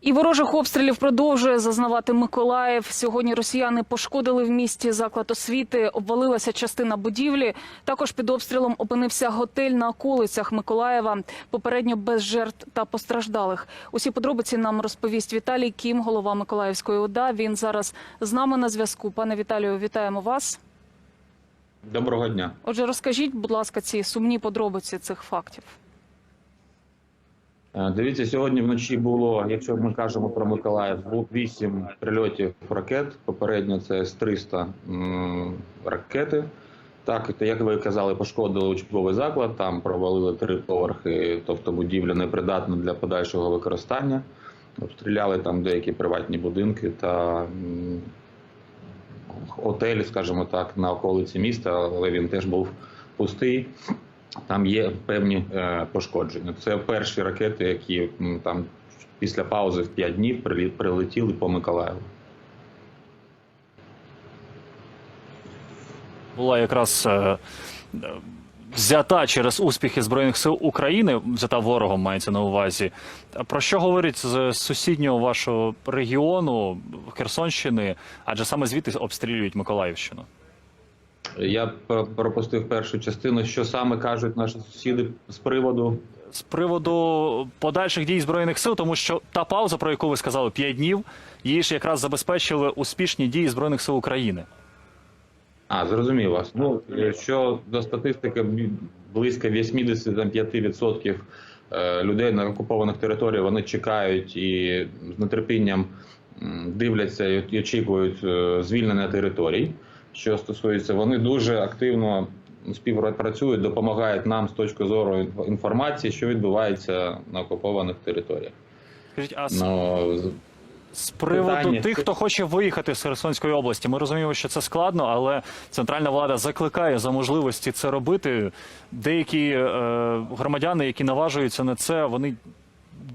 І ворожих обстрілів продовжує зазнавати Миколаїв. Сьогодні росіяни пошкодили в місті заклад освіти, обвалилася частина будівлі. Також під обстрілом опинився готель на околицях Миколаєва. Попередньо без жертв та постраждалих. Усі подробиці нам розповість Віталій Кім, голова Миколаївської ОДА. Він зараз з нами на зв'язку. Пане Віталію, вітаємо вас. Доброго дня. Отже, розкажіть, будь ласка, ці сумні подробиці цих фактів. Е, Дивіться, сьогодні вночі було, якщо ми кажемо про Миколаїв, було 8 прильотів ракет. Попередньо це з 300 ракети. Так, як ви казали, пошкодили учбовий заклад, там провалили три поверхи, тобто будівля непридатна для подальшого використання. Обстріляли там деякі приватні будинки та м, отелі, скажімо так, на околиці міста, але він теж був пустий. Там є певні е, пошкодження. Це перші ракети, які там після паузи в 5 днів прилетіли по Миколаєву. була якраз е, взята через успіхи збройних сил України, взята ворогом мається на увазі. Про що говорить з сусіднього вашого регіону Херсонщини? Адже саме звідти обстрілюють Миколаївщину. Я пропустив першу частину. Що саме кажуть наші сусіди з приводу З приводу подальших дій збройних сил, тому що та пауза, про яку ви сказали, 5 днів, її ж якраз забезпечили успішні дії збройних сил України. А, зрозумів вас. Ну, що до статистики, близько 85% е, людей на окупованих територіях вони чекають і з нетерпінням дивляться і і очікують е, звільнення територій. Що стосується, вони дуже активно співпрацюють, допомагають нам з точки зору інф- інформації, що відбувається на окупованих територіях. Скажіть, а Ну, З приводу Питання. тих, хто хоче виїхати з Херсонської області, ми розуміємо, що це складно, але центральна влада закликає за можливості це робити. Деякі е, громадяни, які наважуються на це, вони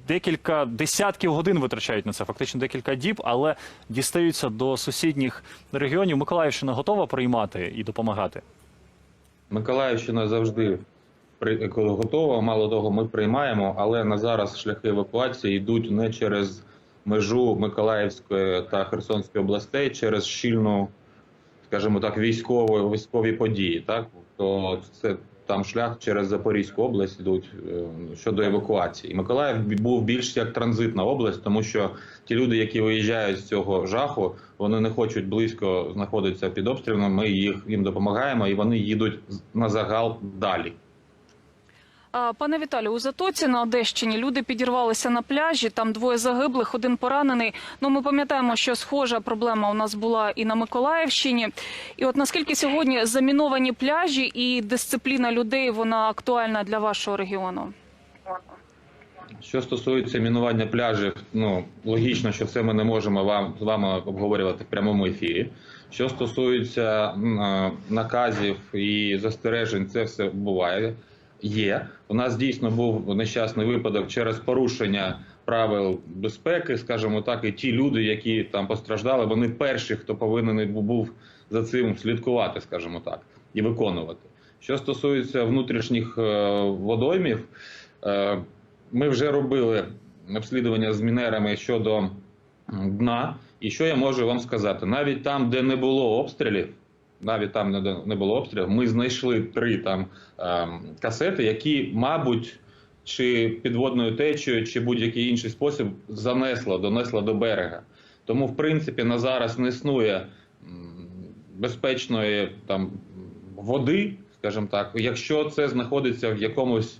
декілька десятків годин витрачають на це, фактично декілька діб, але дістаються до сусідніх регіонів. Миколаївщина готова приймати і допомагати. Миколаївщина завжди коли готова. Мало того, ми приймаємо, але на зараз шляхи евакуації йдуть не через межу Миколаївської та Херсонської областей, через щільну, скажімо так, військові військові події. Так то це там шлях через Запорізьку область йдуть е, щодо евакуації. Миколаїв був більш як транзитна область, тому що ті люди, які виїжджають з цього жаху, вони не хочуть близько знаходитися під обстрілом. Ми їх їм допомагаємо, і вони їдуть на загал далі. Пане Віталію, у Затоці на Одещині люди підірвалися на пляжі. Там двоє загиблих, один поранений. Ну ми пам'ятаємо, що схожа проблема у нас була і на Миколаївщині. І от наскільки сьогодні заміновані пляжі і дисципліна людей вона актуальна для вашого регіону? Що стосується мінування пляжів, ну логічно, що це ми не можемо вам з вами обговорювати в прямому ефірі. Що стосується наказів і застережень, це все буває. Є у нас дійсно був нещасний випадок через порушення правил безпеки, скажімо так, і ті люди, які там постраждали, вони перші, хто повинен був за цим слідкувати, скажімо так, і виконувати. Що стосується внутрішніх е, водоймів, е, ми вже робили обслідування з мінерами щодо дна. І що я можу вам сказати? Навіть там, де не було обстрілів, навіть там, не було обстрілів, ми знайшли три там ем, касети, які, мабуть, чи підводною течією, чи будь-який інший спосіб занесло, донесло до берега. Тому, в принципі, на зараз не існує безпечної там води, скажімо так, якщо це знаходиться в якомусь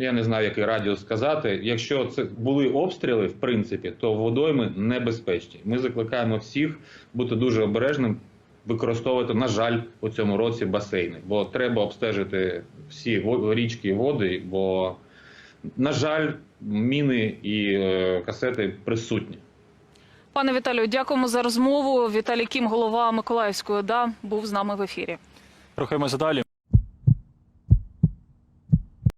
я не знаю, який радіус сказати. Якщо це були обстріли, в принципі, то водойми небезпечні. Ми закликаємо всіх бути дуже обережним, використовувати, на жаль, у цьому році басейни, бо треба обстежити всі річки і води, бо, на жаль, міни і е, касети присутні. Пане Віталію, дякуємо за розмову. Віталій Кім, голова Миколаївської ОДА, був з нами в ефірі. Рухаємося далі.